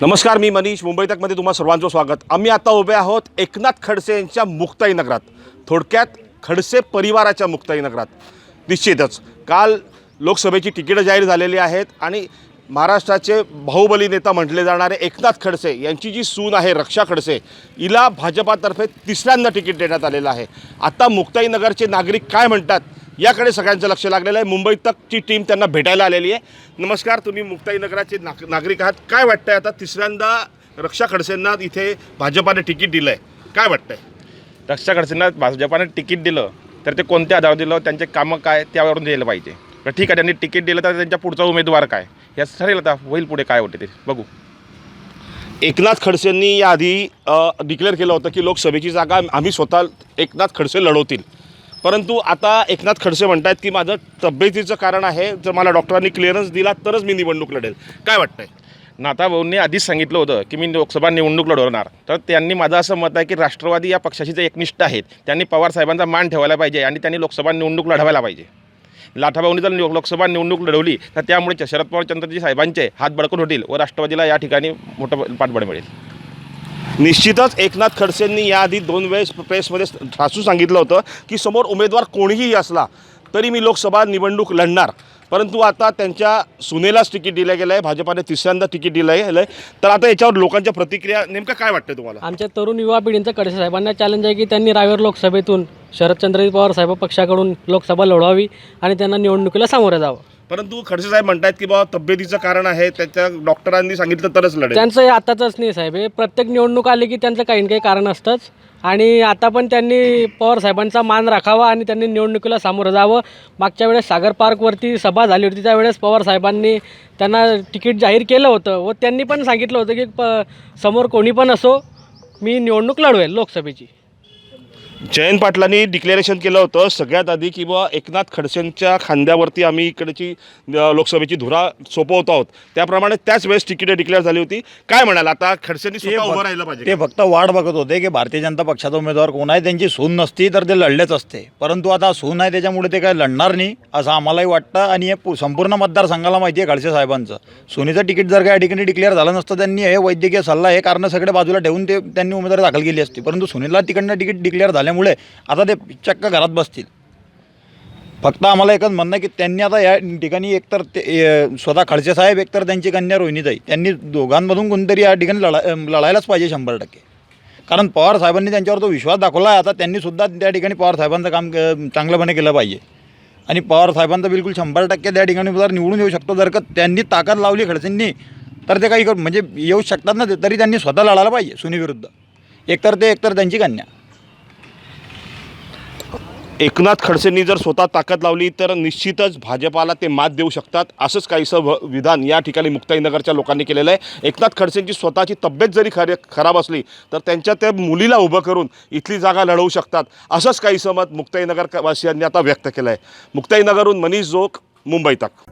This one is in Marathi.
नमस्कार मी मनीष. मुंबई तकमध्ये तुम्हाला सर्वांचं स्वागत. आम्ही आता उभे आहोत एकनाथ खडसे यांच्या मुक्ताई नगरात. थोडक्यात खडसे परिवाराच्या मुक्ताई नगरात. निश्चितच काल लोकसभेची तिकीटं जाहीर झालेली आहेत आणि महाराष्ट्राचे बाहुबली नेता म्हटले जाणारे एकनाथ खडसे यांची जी सून आहे रक्षा खडसे हिला भाजपातर्फे तिसऱ्यांदा तिकीट देण्यात आलेलं आहे. आता मुक्ताई नगरचे नागरिक काय म्हणतात? याकडे सगळ्यांचं लक्ष लागलेलं आहे. मुंबई तकची टीम त्यांना भेटायला आलेली आहे. नमस्कार तुम्ही मुक्ताई नगराचे नाग नागरिक आहात. काय वाटतंय आता तिसऱ्यांदा रक्षा खडसेंना इथे भाजपाने तिकीट दिलं आहे काय वाटतंय? रक्षा खडसेंना भाजपाने तिकीट दिलं तर ते कोणत्या आधारावर दिलं त्यांचे कामं काय त्यावरून दिलं पाहिजे. तर ठीक आहे त्यांनी तिकीट दिलं तर त्यांच्या पुढचा उमेदवार काय? या ठरेल आता होईल पुढे काय होते ते. बघू. एकनाथ खडसेंनी याआधी डिक्लेअर केलं होतं की लोकसभेची जागा आम्ही स्वतः एकनाथ खडसे लढवतील. परंतु आता एकनाथ खडसे म्हणतायत की माझं तब्येतीचं कारण आहे जर मला डॉक्टरांनी क्लिअरन्स दिला तरच मी निवडणूक लढेल. काय वाटतंय? नाताभाऊंनी आधीच सांगितलं होतं की मी लोकसभा निवडणूक लढवणार. तर त्यांनी माझं असं मत आहे की राष्ट्रवादी या पक्षाशी जे एकनिष्ठ आहेत त्यांनी पवार साहेबांचा मान ठेवायला पाहिजे आणि त्यांनी लोकसभा निवडणूक लढवायला पाहिजे. लाठाभाऊंनी जर लोकसभा निवडणूक लढवली तर त्यामुळे शरद पवार चंद्रजी साहेबांचे हात बडकून होतील व राष्ट्रवादीला या ठिकाणी मोठं पाठबळ मिळेल. निश्चितच एकनाथ खडसेंनी याआधी दोन वेळेस प्रेसमध्ये ठासू सांगितलं होतं की समोर उमेदवार कोणीही असला तरी मी लोकसभा निवडणूक लढणार. परंतु आता त्यांच्या सुनेलाच तिकीट दिलं गेलं आहे भाजपाने तिसऱ्यांदा तिकीट दिलं गेलं आहे तर आता याच्यावर लोकांच्या प्रतिक्रिया नेमकं काय वाटतं तुम्हाला? आमच्या तरुण युवा पिढींचं खडसे साहेबांना चॅलेंज आहे की त्यांनी रावेर लोकसभेतून शरदचंद्र पवार साहेब पक्षाकडून लोकसभा लढवावी आणि त्यांना निवडणुकीला सामोरं जावं. परंतु खडसे साहेब म्हणतात की बाबा तब्येतीचं कारण आहे त्याच्या डॉक्टरांनी सांगितलं तरच लढेल. त्यांचं हे आताचंच नाही साहेब हे प्रत्येक निवडणूक आली की त्यांचं काही ना काही कारण असतंच. आणि आता पण त्यांनी पवार साहेबांचा मान राखावा आणि त्यांनी निवडणुकीला सामोरं जावं. मागच्या वेळेस सागर पार्कवरती सभा झाली होती त्यावेळेस पवार साहेबांनी त्यांना तिकीट जाहीर केलं होतं व त्यांनी पण सांगितलं होतं की प समोर कोणी पण असो मी निवडणूक लढवेल लोकसभेची. जयंत पाटलांनी डिक्लेरेशन केलं होतं सगळ्यात आधी की बुवा एकनाथ खडसेंच्या खांद्यावरती आम्ही इकडची लोकसभेची धुरा सोपवत आहोत. त्याप्रमाणे त्याच वेळेस तिकीटे डिक्लेअर झाली होती. काय म्हणाल आता? खडसेंनी स्वतः उभं फक्त- राहिलं पाहिजे. ते फक्त वाट बघत होते की भारतीय जनता पक्षाचा उमेदवार कोण आहे? त्यांची सून नसती तर ते लढलेच असते. परंतु आता सून आहे त्याच्यामुळे ते काय लढणार नाही असं आम्हालाही वाटतं. आणि हे संपूर्ण मतदारसंघाला माहिती आहे खडसे साहेबांचं. सोनीचं तिकीट जर का या ठिकाणी डिक्लेअर झालं नसतं त्यांनी हे वैद्यकीय सल्ला हे कारण सगळे बाजूला ठेवून ते त्यांनी उमेदवारी दाखल केली असती. परंतु सुनीलला तिकडनं तिकीट डिक्लेअर झाल्यामुळे आता ते चक्क घरात बसतील. फक्त आम्हाला एकच म्हणणं आहे की त्यांनी आता या ठिकाणी एकतर ते स्वतः खडसे साहेब एकतर त्यांची कन्या रोहिणीताई त्यांनी दोघांमधून कोणतरी या ठिकाणी लढा लढायलाच पाहिजे शंभर टक्के. कारण पवार साहेबांनी त्यांच्यावर तो विश्वास दाखवला आहे आता त्यांनी सुद्धा त्या ठिकाणी पवार साहेबांचं काम चांगलंपणे केलं पाहिजे. आणि पवार साहेबांचं बिलकुल शंभर टक्के त्या ठिकाणी जर निवडून येऊ शकतो जर का त्यांनी ताकद लावली खडसेंनी तर ते काही कर- म्हणजे येऊ शकतात ना ते तरी त्यांनी स्वतः लढायला पाहिजे सुनीविरुद्ध. एकतर ते एकतर त्यांची कन्या. एकनाथ खडसेंनी जर स्वतः ताकद लावली तर निश्चितच भाजपाला ते मात देऊ शकतात. असंच काहीसं विधान या ठिकाणी मुक्ताईनगरच्या लोकांनी केलेलं आहे. एकनाथ खडसेंची स्वतःची तब्येत जरी खरे खराब असली तर त्यांच्या त्या मुलीला उभं करून इथली जागा लढवू शकतात. असंच काहीसं मत मुक्ताईनगर वासियांनी आता व्यक्त केलं आहे मुक्ताईनगरहून मनीष जोग मुंबई तक.